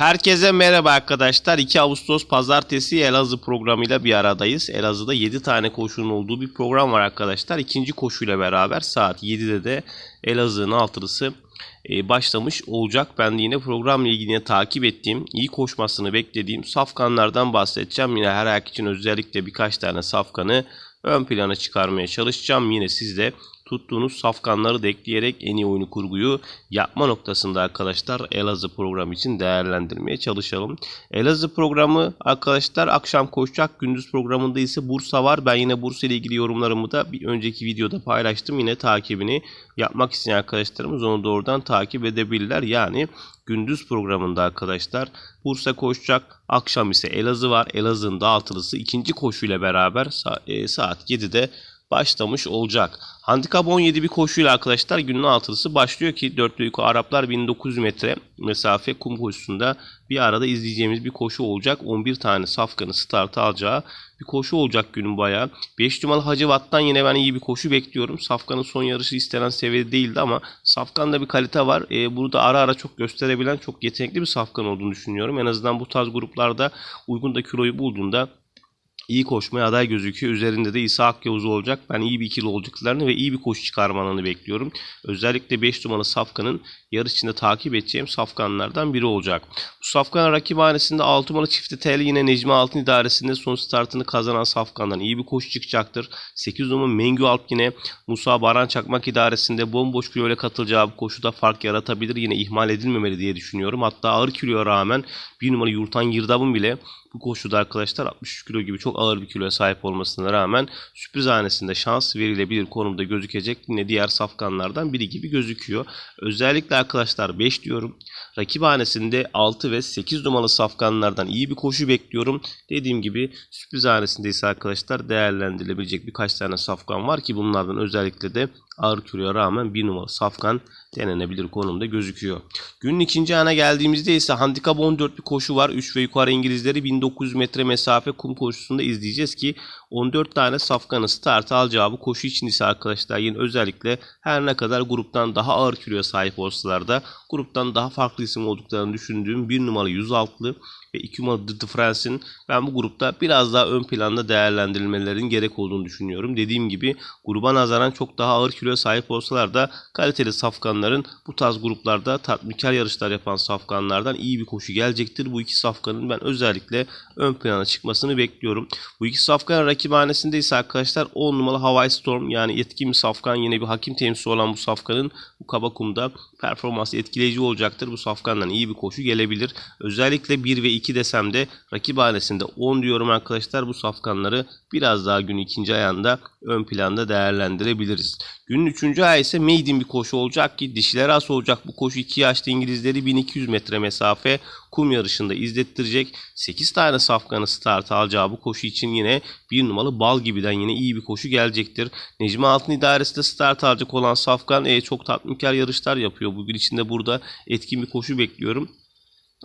Herkese merhaba arkadaşlar. 2 Ağustos pazartesi Elazığ programıyla bir aradayız. Elazığ'da 7 tane koşunun olduğu bir program var arkadaşlar. İkinci koşuyla beraber saat 7'de de Elazığ'ın altılısı e, başlamış olacak. Ben de yine programla ilgili takip ettiğim, iyi koşmasını beklediğim safkanlardan bahsedeceğim. Yine her ayak için özellikle birkaç tane safkanı ön plana çıkarmaya çalışacağım. Yine siz de tuttuğunuz safkanları da en iyi oyunu kurguyu yapma noktasında arkadaşlar Elazığ programı için değerlendirmeye çalışalım. Elazığ programı arkadaşlar akşam koşacak. Gündüz programında ise Bursa var. Ben yine Bursa ile ilgili yorumlarımı da bir önceki videoda paylaştım. Yine takibini yapmak isteyen arkadaşlarımız onu doğrudan takip edebilirler. Yani gündüz programında arkadaşlar Bursa koşacak. Akşam ise Elazığ var. Elazığ'ın dağıtılısı ikinci koşuyla beraber e, saat 7'de başlamış olacak. Handikap 17 bir koşuyla arkadaşlar günün altılısı başlıyor ki dörtlü yukarı Araplar 1900 metre mesafe kum koşusunda bir arada izleyeceğimiz bir koşu olacak. 11 tane safkanı starta alacağı bir koşu olacak günün bayağı. 5 numaralı Hacivat'tan yine ben iyi bir koşu bekliyorum. Safkan'ın son yarışı istenen seviyede değildi ama Safkan'da bir kalite var. E, burada ara ara çok gösterebilen çok yetenekli bir Safkan olduğunu düşünüyorum. En azından bu tarz gruplarda uygun da kiloyu bulduğunda iyi koşmaya aday gözüküyor. Üzerinde de İsa Akyavuz olacak. Ben iyi bir ikili olacaklarını ve iyi bir koşu çıkarmalarını bekliyorum. Özellikle 5 numaralı Safkan'ın yarış içinde takip edeceğim safkanlardan biri olacak. Bu safkan rakibhanesinde 6 numaralı çifte TL yine Necmi Altın idaresinde son startını kazanan safkandan iyi bir koşu çıkacaktır. 8 numaralı Mengü Alp yine Musa Baran Çakmak idaresinde bomboş kiloyla katılacağı bu koşuda fark yaratabilir. Yine ihmal edilmemeli diye düşünüyorum. Hatta ağır kiloya rağmen 1 numara Yurtan Girdab'ın bile bu koşuda arkadaşlar 63 kilo gibi çok ağır bir kiloya sahip olmasına rağmen sürpriz hanesinde şans verilebilir konumda gözükecek yine diğer safkanlardan biri gibi gözüküyor. Özellikle arkadaşlar 5 diyorum. Rakip hanesinde 6 ve 8 numaralı safkanlardan iyi bir koşu bekliyorum. Dediğim gibi sürpriz hanesinde ise arkadaşlar değerlendirilebilecek birkaç tane safkan var ki bunlardan özellikle de ağır kiloya rağmen 1 numaralı safkan denenebilir konumda gözüküyor. Günün ikinci ana geldiğimizde ise handikap 14 bir koşu var. 3 ve yukarı İngilizleri 1900 metre mesafe kum koşusunda izleyeceğiz ki 14 tane safkanı start alacağı bu koşu için ise arkadaşlar yine özellikle her ne kadar gruptan daha ağır kiloya sahip olsalar da gruptan daha farklı isim olduklarını düşündüğüm 1 numaralı 106'lı ve 2 numaralı The Difference'in ben bu grupta biraz daha ön planda değerlendirilmelerinin gerek olduğunu düşünüyorum. Dediğim gibi gruba nazaran çok daha ağır kiloya sahip olsalar da kaliteli safkanların bu tarz gruplarda tatminkar yarışlar yapan safkanlardan iyi bir koşu gelecektir. Bu iki safkanın ben özellikle ön plana çıkmasını bekliyorum. Bu iki safkanın rakibhanesinde ise arkadaşlar 10 numaralı Hawaii Storm yani etkin bir safkan yine bir hakim temsilcisi olan bu safkanın bu Kabakum'da performansı etkileyici olacaktır. Bu safkandan iyi bir koşu gelebilir. Özellikle 1 ve 2 desem de rakibhanesinde 10 diyorum arkadaşlar. Bu safkanları biraz daha gün ikinci ayağında ön planda değerlendirebiliriz. Günün 3. ayağı ise maiden bir koşu olacak ki dişiler as olacak. Bu koşu 2 yaşlı İngilizleri 1200 metre mesafe kum yarışında izlettirecek. 8 tane safkanı start alacağı bu koşu için yine bir numaralı bal gibiden yine iyi bir koşu gelecektir. Necmi Altın idaresi de start alacak olan safkan e, çok tatminkar yarışlar yapıyor. Bugün içinde burada etkin bir koşu bekliyorum.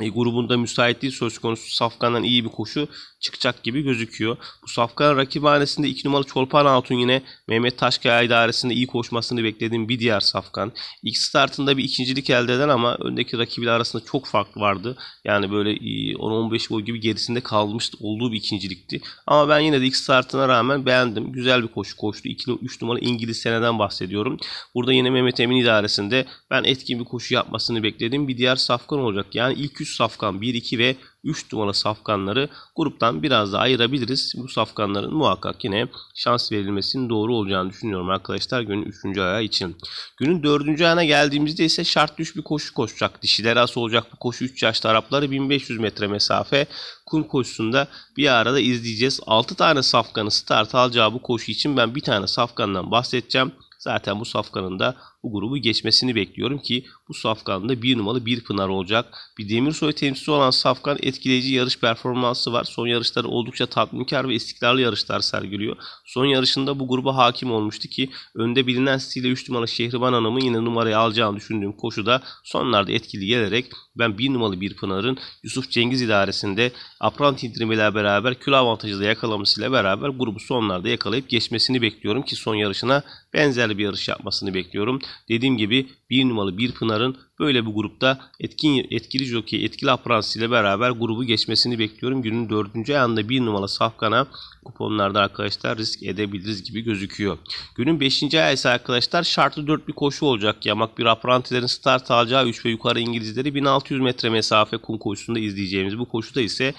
E, grubunda müsaitliği söz konusu Safkan'dan iyi bir koşu çıkacak gibi gözüküyor. Bu Safkan rakibhanesinde 2 numaralı Çolpan Hatun yine Mehmet Taşkaya idaresinde iyi koşmasını beklediğim bir diğer Safkan. İlk startında bir ikincilik elde eden ama öndeki rakibiyle arasında çok fark vardı. Yani böyle e, 10-15 boy gibi gerisinde kalmış olduğu bir ikincilikti. Ama ben yine de ilk startına rağmen beğendim. Güzel bir koşu koştu. 2-3 numaralı İngiliz seneden bahsediyorum. Burada yine Mehmet Emin idaresinde ben etkin bir koşu yapmasını beklediğim bir diğer Safkan olacak. Yani ilk 3 Safkan 1, 2 ve 3 numaralı safkanları gruptan biraz daha ayırabiliriz. Bu safkanların muhakkak yine şans verilmesinin doğru olacağını düşünüyorum arkadaşlar günün 3. ayağı için. Günün 4. ayağına geldiğimizde ise şart düş bir koşu koşacak. Dişiler as olacak bu koşu 3 yaşlı Arapları 1500 metre mesafe kum koşusunda bir arada izleyeceğiz. 6 tane safkanı start alacağı bu koşu için ben bir tane safkandan bahsedeceğim. Zaten bu safkanın da bu grubu geçmesini bekliyorum ki bu safkanda bir numaralı bir pınar olacak. Bir Demirsoy temsilcisi olan safkan etkileyici yarış performansı var. Son yarışları oldukça tatminkar ve istikrarlı yarışlar sergiliyor. Son yarışında bu gruba hakim olmuştu ki önde bilinen stiliyle 3 numaralı Şehriban Hanım'ın yine numarayı alacağını düşündüğüm koşuda sonlarda etkili gelerek ben bir numaralı bir pınarın Yusuf Cengiz idaresinde aprant indirmeyle beraber kilo avantajı da yakalamasıyla beraber grubu sonlarda yakalayıp geçmesini bekliyorum ki son yarışına benzer bir yarış yapmasını bekliyorum. Dediğim gibi bir numaralı bir Pınar'ın böyle bir grupta etkin etkili jockey, etkili apransı ile beraber grubu geçmesini bekliyorum. Günün dördüncü ayında bir numaralı Safkan'a kuponlarda arkadaşlar risk edebiliriz gibi gözüküyor. Günün 5. ayağı ise arkadaşlar şartlı 4 bir koşu olacak. Yamak bir aprantilerin start alacağı 3 ve yukarı İngilizleri 1600 metre mesafe kum koşusunda izleyeceğimiz bu koşuda ise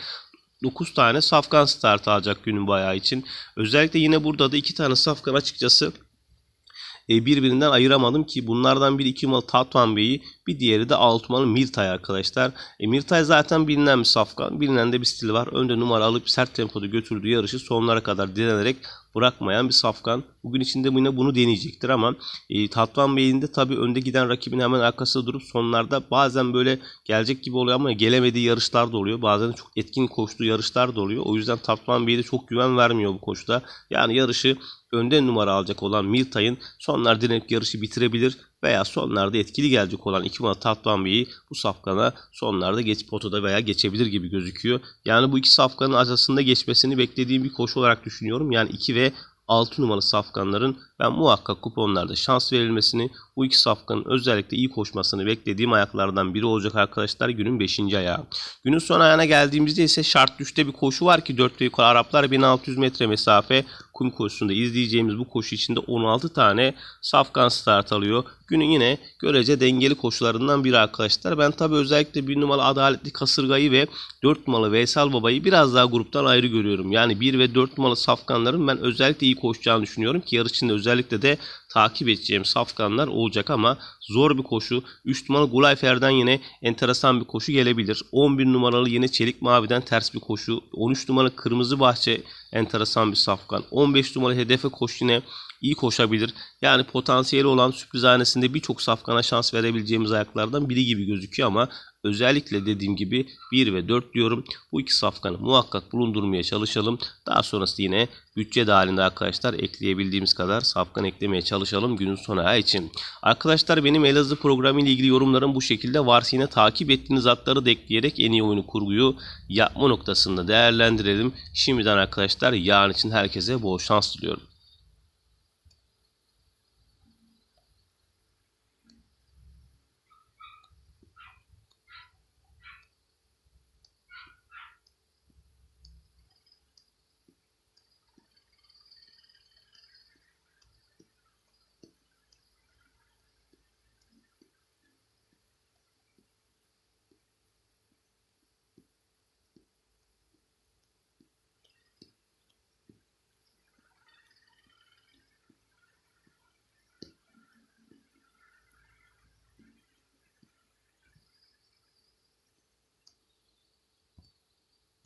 9 tane safkan start alacak günün bayağı için. Özellikle yine burada da 2 tane safkan açıkçası birbirinden ayıramadım ki bunlardan biri 2 numaralı Tatvan Bey'i bir diğeri de 6 numaralı Mirtay arkadaşlar. E, Mirtay zaten bilinen bir safkan. Bilinen de bir stili var. Önde numara alıp sert tempoda götürdüğü yarışı sonlara kadar direnerek bırakmayan bir safkan. Bugün içinde yine bunu deneyecektir ama e, Tatvan Bey'in de tabii önde giden rakibin hemen arkasında durup sonlarda bazen böyle gelecek gibi oluyor ama gelemediği yarışlar da oluyor. Bazen çok etkin koştuğu yarışlar da oluyor. O yüzden Tatvan Bey'e de çok güven vermiyor bu koşuda. Yani yarışı önde numara alacak olan Mirtay'ın sonlar direnip yarışı bitirebilir veya sonlarda etkili gelecek olan 2 numara Tatvan Bey'i bu safkana sonlarda geç potada veya geçebilir gibi gözüküyor. Yani bu iki safkanın arasında geçmesini beklediğim bir koşu olarak düşünüyorum. Yani 2 ve 6 numaralı safkanların ben muhakkak kuponlarda şans verilmesini, bu iki safkanın özellikle iyi koşmasını beklediğim ayaklardan biri olacak arkadaşlar günün 5. ayağı. Günün son ayağına geldiğimizde ise şart düşte bir koşu var ki 4 ve Araplar 1600 metre mesafe kum koşusunda izleyeceğimiz bu koşu içinde 16 tane safkan start alıyor. Günün yine görece dengeli koşularından biri arkadaşlar. Ben tabi özellikle bir numaralı Adaletli Kasırga'yı ve 4 numaralı Veysel Baba'yı biraz daha gruptan ayrı görüyorum. Yani 1 ve 4 numaralı safkanların ben özellikle iyi koşacağını düşünüyorum ki yarış içinde özellikle de takip edeceğim safkanlar olacak ama zor bir koşu. 3 numaralı Gulayfer'den yine enteresan bir koşu gelebilir. 11 numaralı yine Çelik Mavi'den ters bir koşu. 13 numaralı Kırmızı Bahçe enteresan bir safkan. 15 numaralı Hedefe koş yine iyi koşabilir. Yani potansiyeli olan sürprizhanesinde birçok safkana şans verebileceğimiz ayaklardan biri gibi gözüküyor ama özellikle dediğim gibi 1 ve 4 diyorum. Bu iki safkanı muhakkak bulundurmaya çalışalım. Daha sonrası yine bütçe dahilinde arkadaşlar ekleyebildiğimiz kadar safkan eklemeye çalışalım günün sonu için. Arkadaşlar benim Elazığ programı ile ilgili yorumlarım bu şekilde. Varsa yine takip ettiğiniz atları da ekleyerek en iyi oyunu kurguyu yapma noktasında değerlendirelim. Şimdiden arkadaşlar yarın için herkese bol şans diliyorum.